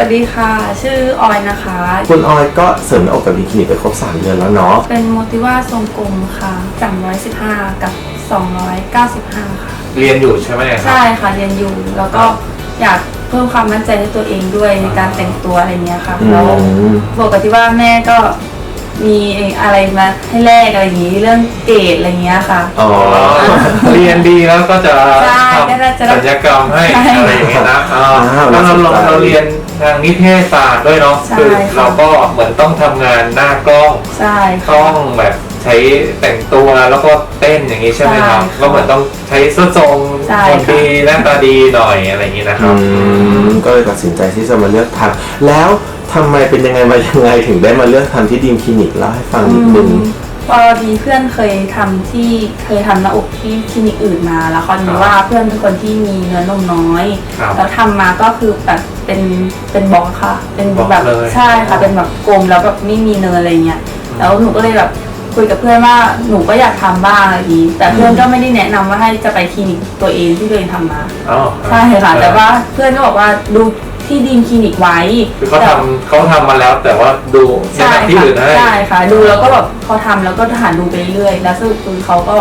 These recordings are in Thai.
วัสดีค่ะ ชื่อออยนะคะ คุณออยก็เสริมหน้าอกกับดีคลินิกไปครบ 3 เดือนแล้วเนาะ เป็นโมติว่าทรงกลมค่ะ 315 กับ 295 ค่ะ เรียนอยู่ใช่ไหมครับใช่ค่ะเรียนอยู่แล้วก็อยากเพิ่มความมั่นใจให้ตัวเองด้วยในการแต่งตัวอะไรเงี้ยค่ะอืมแล้วบวกกับที่ว่าแม่ก็มีอะไรมาให้แลกอะไรอย่างนี้เรื่องเกรดอะไรเงี้ยค่ะ อ๋อ เรียนดีแล้วก็จะใช่ทก็จะำศัลยกรรมให้ใช่ อะไรอย่างเงี้ยนะอ่าอ่า แล้วเราน่าสนใจเราเรียน ทางนิเทศศาสตร์ด้วยเนาะใช่คือค่ะ เราก็เหมือนต้องทำงานหน้ากล้องใช่ค่ะต้องแบบใช้แต่งตัวแล้วก็เต้นอย่างนี้ใช่ไหมครับ ใช่ค่ะก็เหมือนต้องใช้เสื้อทรงใช่คนค่ะดีหน้าตาดีหน่อยอะไรอย่างนี้นะครับอืมก็เลยตัดสินใจที่จะมาเลือกทำแล้วทำไมเป็นยังไงมายังไงถึงได้มาเลือกทำที่ดีมคลินิกเล่าให้ฟังนิดนึง พอดีเพื่อนเคยทำที่เคยทำหน้าอกที่คลินิกอื่นมาแล้วเขาดูว่าเพื่อนเป็นคนที่มีเนื้อนมน้อยครับ แล้วทำมาก็คือแบบ เป็นเป็นบล็อกค่ะ เป็นบล็อกแบบเลย ใช่ค่ะเป็นแบบกลมแล้วแบบไม่มีเนินอะไรเงี้ยแล้วหนูก็เลยแบบคุยกับเพื่อนว่าหนูก็อยากทำบ้างอะไรอย่างนี้ แต่เพื่อนก็ไม่ได้แนะนำว่าให้จะไปคลินิกตัวเองที่ตัวเองทำมาอ๋อใช่ค่ะแต่ว่าเพื่อนก็บอกว่าดูที่ดีมคลินิกไว้คือเขาแต่ ทำเขาทำมาแล้วแต่ว่าดูแนะใช่นำที่ค่ะอื่นให้ใช่ค่ะ ดูแล้วก็แบบพอทำแล้วก็หาดูไปเรื่อยแล้วสรุปคือเขาก็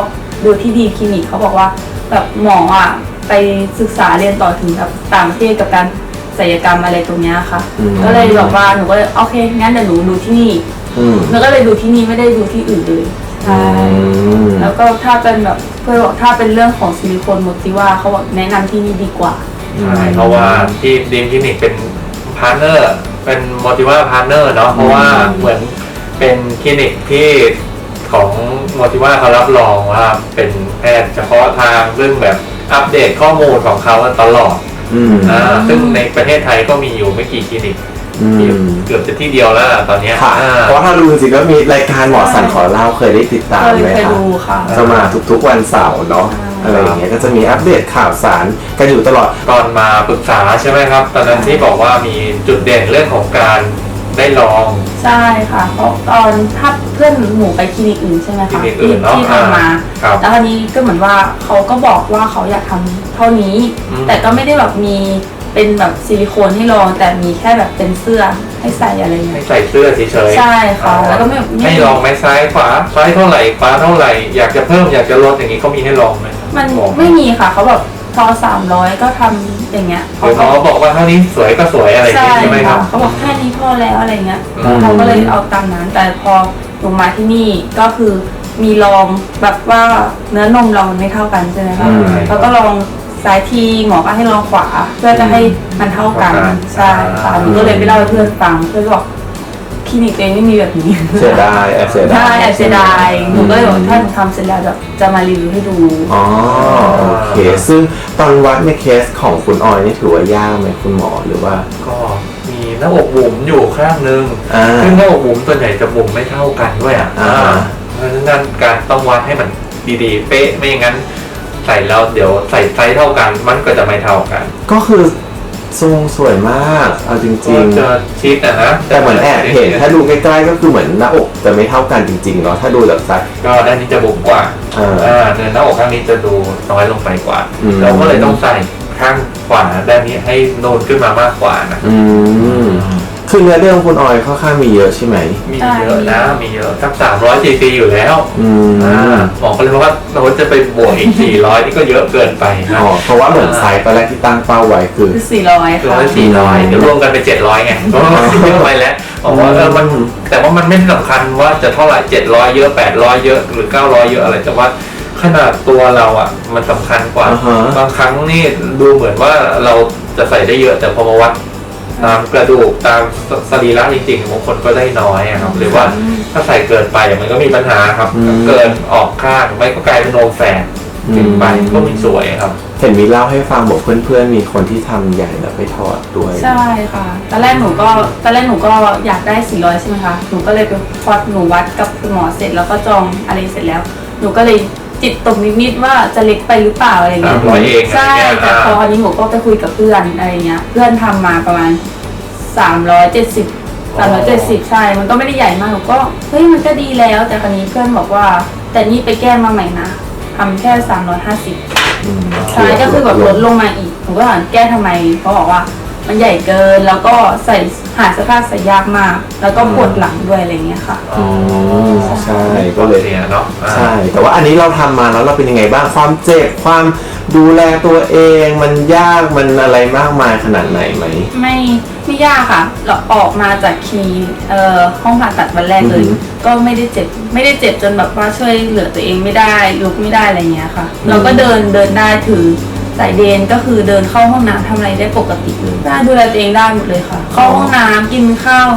ดูที่ดีคลินิกเขาบอกว่าแบบหมออะไปศึกษาเรียนต่อถึงแบบต่างประเทศกับการ ศัลยกรรมอะไรตรงเนี้ยค่ะ อืม ก็เลยบอกว่าหนูก็เลยโอเคงั้นเดี๋ยวหนูดูที่นี่อืมหนูก็เลยดูที่นี่ไม่ได้ดูที่อื่นเลยใช่อืมแล้วก็ถ้าเป็นแบบเพื่อนบอกถ้าเป็นเรื่องของซิลิโคนโมติว่าเขาบอกแนะนำที่นี่ดีกว่า ใช่เพราะว่าที่ดีมคลินิกเป็นพาร์ทเนอร์ เป็นโมติว่าพาร์ทเนอร์เนาะเพราะว่าเหมือนเป็นคลินิกที่ของโมติว่าเขารับรองว่าเป็นแพทย์เฉพาะทางเรื่องแบบอัปเดตข้อมูลของเขาตลอด อืมอ่าซึ่งในประเทศไทยก็มีอยู่ไม่กี่คลินิกอืมีมเกือบจะที่เดียวแล้วล่ะตอนเนี้ยค่ะ อ่า เพราะถ้าดูจริงๆก็มีรายการหมอสันขอเล่าเคยได้ติดตามเคยไหมเคยคะดูค่ะ จะมาทุกๆวันเสาร์เนาะใช่ อะไรอย่างเงี้ยก็จะมีอัปเดตข่าวสารกันอยู่ตลอด ตอนมาปรึกษาใช่ไหมครับ ตอนนั้นที่บอกว่ามีจุดเด่นเรื่องของการ ได้ลอง ใช่ค่ะเพราะตอนถ้าเพื่อนหนูไปคลินิกอื่นใช่ไหมคลิคะนิกอื่ที่นเนาะที่ทำมาครับแล้วทีนี้ก็เหมือนว่าเขาก็บอกว่าเขาอยากทำเท่านี้ อืม แต่ก็ไม่ได้แบบมีเป็นแบบซิลิโคนให้ลอง แต่มีแค่แบบเป็นเสื้อให้ใส่อะไรเงี้ให้ย ใส่เสื้อเฉยๆใช่ค่ะอ๋อแล้วก็ไม่ไม่ ให้ลองไหมซ้ายขวาซ้ายเท่าไหร่ขวาเท่าไหร่ อยากจะเพิ่มอยากจะลดอย่างนี้เขามีให้ลองไหมมันบอกหไม่มีค่ะเขาแบบพ อสามร้อยก็ทำอย่างเงี้ยหรือหมอบอกว่าเท่านี้สวยก็สวยอะไรอย่างใช่นี้ใช่ไหมคค่ะรับเขาบอกแค่นี้พอแล้วอะไรเงี้ยอืมเราก็เลยเอาตามนั้น แต่พอหนูมาที่นี่ก็คือมีลองแบบว่าเนื้อนมเรามันไม่เท่ากันใช่ไหมคะอืมแล้วก็ลองซ้ายทีหมอก็ให้ลองขวา เพื่อจะให้มันเท่ากัน เท่ากันใช่ค่ะหนูก็เลยไปเล่าให้เพื่อนฟังเพื่อนก็บอก คลินิกเองไม่มีแบบนี้เสียดายแอบเสียดายใช่แอบเสียดายหนูก็เลยบอกถ้าหนูทำเสร็จแล้วแบบจะมารีวิวให้ดู อ๋อโอเค ซึ่งตอนวัดในเคสของคุณออยนี่ถือว่ายากไหมคุณหมอหรือว่า ก็มีหน้าอกบุ๋มอยู่ข้างนึงอ่าซึ่งหน้าอกบุ๋มส่วนใหญ่จะบุ๋มไม่เท่ากันด้วยอะอ่า เพราะฉะนั้นการต้องวัดให้มันดีๆ เป๊ะไม่อย่างนั้น ใส่แล้วเดี๋ยวใส่ไซส์เท่ากัน มันก็จะไม่เท่ากัน ก็คือ ทรงสวยมากเอาจริก็งจะชิดอะนะๆ แต่เหมือนแอบเห็นถ้าดูใกล้ๆก็คือเหมือนหน้าอกจะไม่เท่ากันจริงๆเนาะถ้าดูแบบซ้าย ก็ด้านนี้จะบุ๋มกว่าอ่าอ่าเนื้อหน้าอกข้างนี้จะดูน้อยลงไปกว่า อืม เราก็เลยต้องใส่ข้างขวาด้านนี้ให้โนนขึ้นมามากกว่านะ อืม คือเนื้อเรื่องคุณออยค่อนข้างมีเยอะใช่ไหม มีเยอะนะมีเยอะสักสามร้อยซีซีอยู่แล้วอืม อ่าหมอก็เลยบอกว่าเราจะไปบวกอีกสี่ร้อยนี่ก็เยอะเกินไปนะอ๋อ เพราะว่าเหมือนไซส์ตอนแรกที่ตั้งเป้าไว้คือ คือสี่ร้อยคือค่ะว่าสี่ร้อยเดี๋ยวรวมกันเป็นเจ็ดร้อยไงเพราะว่ามันเยอะไปแล้วบอกว่าเออมันแต่ว่ามันไม่ได้สำคัญว่าจะเท่าไหร่เจ็ดร้อยเยอะแปดร้อยเยอะหรือเก้าร้อยเยอะอะไรแต่ว่าขนาดตัวเราอะ มันสำคัญกว่าอ่าฮะ บางครั้งนี่ดูเหมือนว่าเราจะใส่ได้เยอะแต่พอมาวัด ตามกระดูกตามสรีระจริงๆบางคนก็ได้น้อยอะครับหรือว่าถ้าใส่เกินไปมันก็มีปัญหาครับ อืม เกินออกข้างไม่ก็กลายเป็นโนมแฝดเกินไปอืมก็ไม่สวยครับ เห็นมีเล่าให้ฟังบอกเพื่อนๆ มีคนที่ทำใหญ่แล้วไปถอดด้วย ใช่ค่ะ ตอนแรกหนูก็ ตอนแรกหนูก็อยากได้ 400 ใช่ไหมคะ หนูก็เลยไปวัดหนูวัดกับคุณหมอเสร็จแล้วก็จองอะไรเสร็จแล้ว หนูก็เลย จิตตกนิดๆว่าจะเล็กไปหรือเปล่าอะไรเงี้ยสามร้อยเองอะไรใช่เงี้ยแต่พออันนี้หนูก็ไปคุยกับเพื่อนอะไรเงี้ย เพื่อนทำมาประมาณ370 370ใช่ มันก็ไม่ได้ใหญ่มากหนูก็เฮ้ยมันก็ดีแล้ว แต่คราวนี้เพื่อนบอกว่า แต่นี่ไปแก้มาใหม่นะทำแค่350อืมใช่ก็คือแบบลดลงมาอีกผมก็ถามแก้ทำไมเขาบอกว่า มันใหญ่เกินแล้วก็ใส่ หาเสื้อผ้าใส่ยากมาก แล้วก็ปวดหลังด้วยอะไรเงี้ยค่ะ อ๋อมใช่ก็เลย เสียเนาะอ่า ใช่ แต่ว่าอันนี้เราทำมาแล้วเราเป็นยังไงบ้าง ความเจ็บ ความดูแลตัวเอง มันยาก มันอะไรมากมายขนาดไหนไหม ไม่ไม่ยากค่ะ เราออกมาจากคีเอ่อห้องผ่าตัดวันแรกเลย อือหือ ก็ไม่ได้เจ็บ ไม่ได้เจ็บจนแบบว่าช่วยเหลือตัวเองไม่ได้ลุกไม่ได้อะไรเงี้ยค่ะ เราก็เดินเดินได้ถือ สายเดนก็คือเดินเข้าห้องน้ำทำอะไรได้ปกติเลยได้ดูแลตัวเองได้หมดเลยค่ะ เข้าห้องน้ำกินข้าว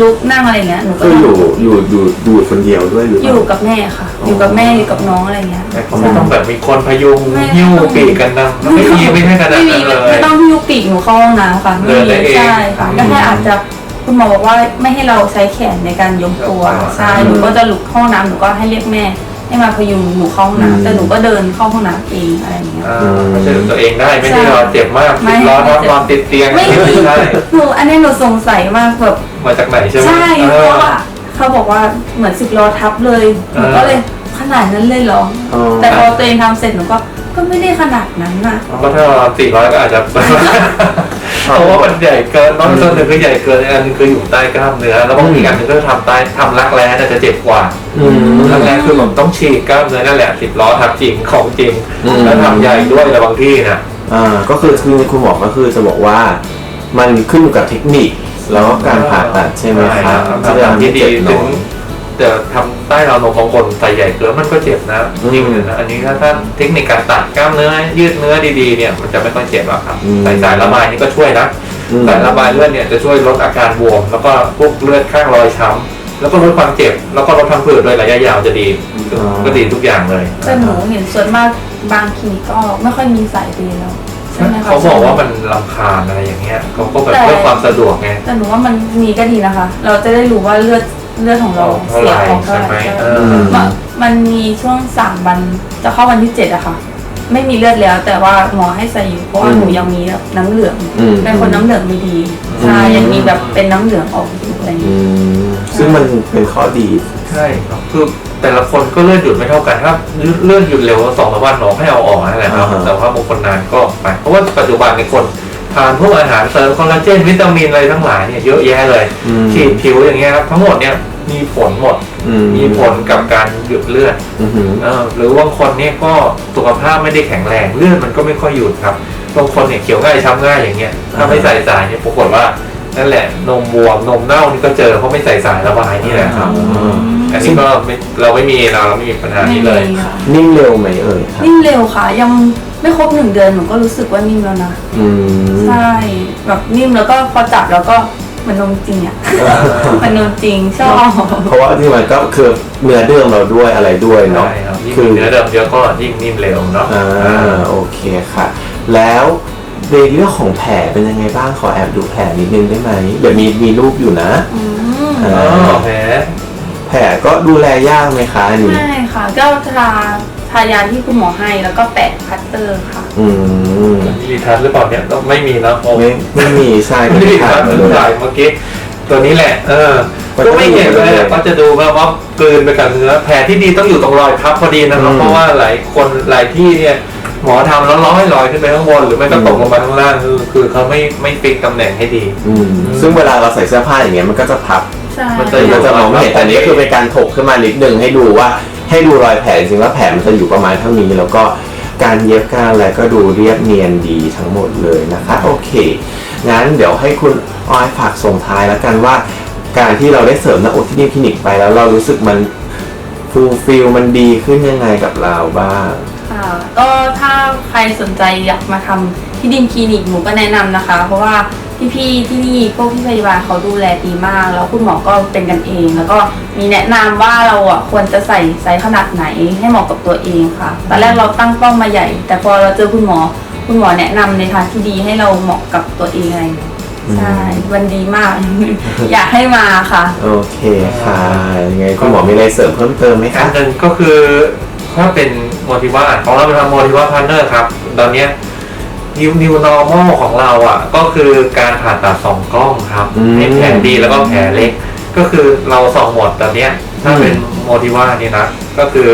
ลุกนั่งอะไรเงี้ยหนูก็คือทำอยู่อยู่อยู่อยู่คนเดียวด้วยหรือเปอล่า ยู่กับแม่ค่ะ อยู่กับแม่อยู่กับน้องอะไรเงี้ย แต่เขาไม่ต้องแบบมีคนพยุงไม่ หิ้วต้องปีกกันนะไม่มีไม่ใช่ขนาดไม่มีนั้นเลยไม่ต้องพิ้วปีกหนูเข้าห้องน้ำค่ะไม่เดินได้มีเองใช่ค่ะก็แค่อาจจะคุณหมอบอกว่าไม่ให้เราใช้แขนในการยกตัวยกตัวใช่หนูก็จะลุกเข้าห้องน้ำหนูก็ให้เรียกแม่ ให้มาพยุงหนูเข้าห้องอืมน้ำแต่หนูก็เดินเข้าห้องน้ำเองอะไรอย่างเงี้ย อ่าไม่ใช่ตัวเองได้ไม่ใช่ได้รอเจ็บมากไม่ติดล้อไม่นอนเจ็บนอนติดเตียงไม่ไม่ใช่หนูอันนี้หนูสงสัยมากแบบ มาจากไหนใช่ไหมใช่เอเพอ ราะว่าเขาบอกว่าเหมือนสิบล้อทับเลยหนูก็เลยขนาดนั้นเลยเหรอ อ๋อ แต่พอตัวเองทำเสร็จหนูก็ก็ไม่ได้ขนาดนั้นน่ะก็ถ้าเราสี่ร้อยก็อาจจะ เพราะว่ามันใหญ่เกินเน้องส่วนหนึ่งคือใหญ่เกินอีกอันหนึงคืออยู่ใต้กล้ามเนื้อ แล้วบางทีอันหนึงก็ทำใต้ทำรักแร้น่าจะเจ็บกว่าอืม รักแร้คือผมต้องฉีกกล้ามเนื้อนั่นแหละสิบล้อทับจริงของจริงอืม แล้วทำใหญ่ด้วยแต่บางที่นะ อ่าก็คือคือคุณหมอก็คือจะบอกว่า มันขึ้นอยู่กับเทคนิคแล้วก็การผ่าตัดใช่ไหมครับทำทำที่ดีถึงแต่ทำ ใต้เรานมบางคนใส่ใหญ่เกินมันก็เจ็บนะจริงๆนะอันนี้ถ้าถ้าเทคนิคการตัดกล้ามเนื้อยืดเนื้อดีๆเนี่ยมันจะไม่ค่อยเจ็บหรอกครับใส่สายระบายนี่ก็ช่วยนะอืมสายระบายเลือดเนี่ยจะช่วยลดอาการบวมแล้วก็พวกเลือดข้างรอยช้ำแล้วก็ลดความเจ็บ แล้วก็ลดทางผืดโดยระยะยาวจะดีอ๋อก็ดีทุกอย่างเลยแต่หนูเห็นส่วนมากบางคลินิกก็ไม่ค่อยมีสายเดนแล้วใช่ไหมคะเขาบอกว่ามันลำคาญอะไรอย่างเงี้ยเขาก็แบบแต่เพื่อความสะดวกไงแต่หนูว่ามันมีก็ดีนะคะ เราจะได้รู้ว่าเลือด เลือดของเราเท่าเสีไหยร่ของเท่าใช่ไหไหมร่เอเอออ มันมันมีช่วงสามวันจะเข้าวันที่เจ็ดอะค่ะ ไม่มีเลือดแล้ว แต่ว่าหมอให้ใส่อยู่เพราะว่าอืมหนูยังมีน้ำเหลืองอืม เป็นคนน้ำเหลืองไม่ดีใช่อืมยังมีแบบเป็นน้ำเหลืองออกอยู่อะไรอย่างอืเงี้ยมซึ่งมันเป็นข้อดีใช่ครับคือแต่ละคนก็เลือดหยุดไม่เท่ากันถ้าเลือดหยุดเร็วสองสามวันหมอให้เอาออกนั่นแหละครับอ่าฮะแต่ว่าบางคนนานก็ไปเพราะว่าปัจจุบันในคน ทานพวกอาหารเสริมคอลลาเจนวิตามินอะไรทั้งหลายเนี่ยเยอะแยะเลยอืม ฉีดผิวอย่างเงี้ยครับทั้งหมดเนี่ยมีผลหมด อืมีผลกับการหยุดเลือดอือหือ เออหรือบางคนเนี่ยก็สุขภาพไม่ได้แข็งแรงเลือดมันก็ไม่ค่อยหยุดครับบางคนเนี่ยเขียวง่ายช้ำง่ายอย่างเงี้ยถ้าไม่ใส่สายเนี่ยปรากฏว่านั่นแหละนมบวมนมเน่านี่ก็เจอเพราะไม่ใส่สายระบายนี่แหละครับอืม อันนี้ก็ไม่เราไม่มีเราเราไม่มีปัญหาไม่นี้เลยมีค่ะนิ่งเร็วไหมเอ่ยครับ นิ่มเร็วค่ะ ยังไม่ครบหนึ่งเดือนหนูก็รู้สึกว่านิ่มแล้วนะ อืม ใช่แบบนิ่มแล้วก็พอจับแล้วก็เหมือนนมจริงอะเหมือนนมจริงชอบเพราะว่าที่มันก็คือเนื้อเดิมเราด้วยอะไรด้วยเนาะใช่ครับยิ่งคืมีอเนื้อเดิมเยอะก็ยิ่งนิ่มเร็วเนาะอ่าโอเคค่ะ แล้วในเรื่องของแผลเป็นยังไงบ้างขอแอบดูแผลนิดนึงได้ไหมเดี๋ยวมีมีรูปอยู่นะอืมอ่าอ๋อแผลแผลก็ดูแลยากไหมคะอันนี้ ใช่ค่ะก็ทาทายาที่คุณหมอให้แล้วก็แปะพัตเตอร์ค่ะ อืมมีรีทัชหรือเปล่าเนี่ยต้องไม่มีนะโอ้ไม่ไม่มีใช่ไม่ได้รีถ่าทัยชมาเมื่เลอยเมื่อกี้ตัวนี้แหละ เออมันก็ก็ไม่เห็นเลยไม่เห็นเลยก็จะดูว่าว่ากลืนไปกับเนื้อแผลที่ดีต้องอยู่ตรงรอยพับพอดีนะครับอืมเพราะว่าหลายคนหลายที่เนี่ยหมอทำแล้วร้อยลอยขึ้นไปข้างบนหรือไม่ก็ตกลงมาข้างล่างคือคือเขาไม่ไม่ฟิกตำแหน่งให้ดี อืมซึ่งเวลาเราใส่เสื้อผ้าอย่างเงี้ยมันก็จะพับใช่มันจะมันจะมองไม่เห็นแต่อันนี้คือเป็นการถกขึ้นมานิดนึงให้ดูว่า ให้ดูรอยแผลจริงๆว่าแผลมันจะอยู่ประมาณเท่านี้ แล้วก็การเย็บการอะไรก็ดูเรียบเนียนดีทั้งหมดเลยนะคะโอเคงั้นเดี๋ยวให้คุณออยฝากส่งท้ายแล้วกันว่า การที่เราได้เสริมหน้าอกที่นิมคลินิกไปแล้วเรารู้สึกมันฟูลฟิลมันดีขึ้นยังไงกับเราบ้าง ค่ะก็ถ้าใครสนใจอยากมาทำที่ดินคลินิกหนูก็แนะนำนะคะ เพราะว่า พี่ๆที่นี่พวกพี่พยาบาลเขาดูแลดีมาก แล้วคุณหมอก็เป็นกันเอง แล้วก็มีแนะนำว่าเราอะควรจะใส่ไซส์ขนาดไหนให้เหมาะกับตัวเองค่ะตอนแรกเราตั้งเป้ามาใหญ่ แต่พอเราเจอคุณหมอคุณหมอแนะนำในทางที่ดีให้เราเหมาะกับตัวเองอะไรอย่างเงี้ยใช่มันดีมาก อยากให้มาค่ะ โอเคค่ะยังไงคุณหมอมีอะไรเสริมเพิ่มเติมไหมอัคะ นหนึ่งก็คือถ้าเป็นโมทิว่าของเราเป็นโมทิว่าพาร์เนอร์ครับ ตอนเนี้ย new new normal ของเราอะ ก็คือการผ่าตัดสองกล้องครับอืม ให้แผลดีแล้วก็แผลเล็ก ก็คือเราส่องหมดตอนเนี้ยถ้าอืมเป็นโมทิว่านี่นะ ก็คือ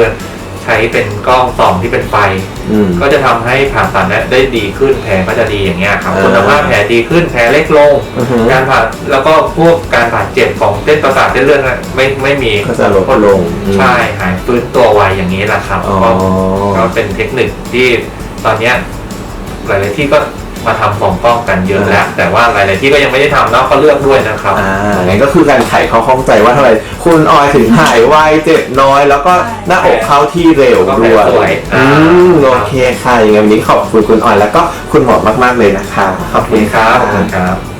ใช้เป็นกล้องส่องที่เป็นไฟ อืม ก็จะทำให้ผ่าตัดเนี่ยได้ดีขึ้นแผลก็จะดีอย่างเงี้ยครับอ่าคุณภาพแผลดีขึ้นแผลเล็กลง อือฮึ การผ่าแล้วก็พวกการบาดเจ็บของเส้นประสาทเส้นเลือดน่ะไม่ไม่มีก็จะลดลงอืม ใช่หายฟื้นตัวไวอย่างนี้แหละครับอ๋อ ก็ก็เป็นเทคนิคที่ตอนเนี้ยห ลายๆที่ก็มาทำของกล้องกันเยอะแล้วแต่ว่าหลายๆที่ก็ยังไม่ได้ทำเนาะก็เลือกด้วยนะครับ อ่างั้นก็คือการไขข้อข้องใจว่าทำไมคุณออยถึงหายไวเจ็บน้อย แล้วก็หน้าอกเข้าที่เร็วก็แผลด้วยสวยอือ่ามโอเคค่ะยังไงวันนี้ขอบคุณคุณออยแล้วก็คุณหมอมากๆเลยนะคะขอบขอบคุคุณณคครัรับบขอบคุณครับ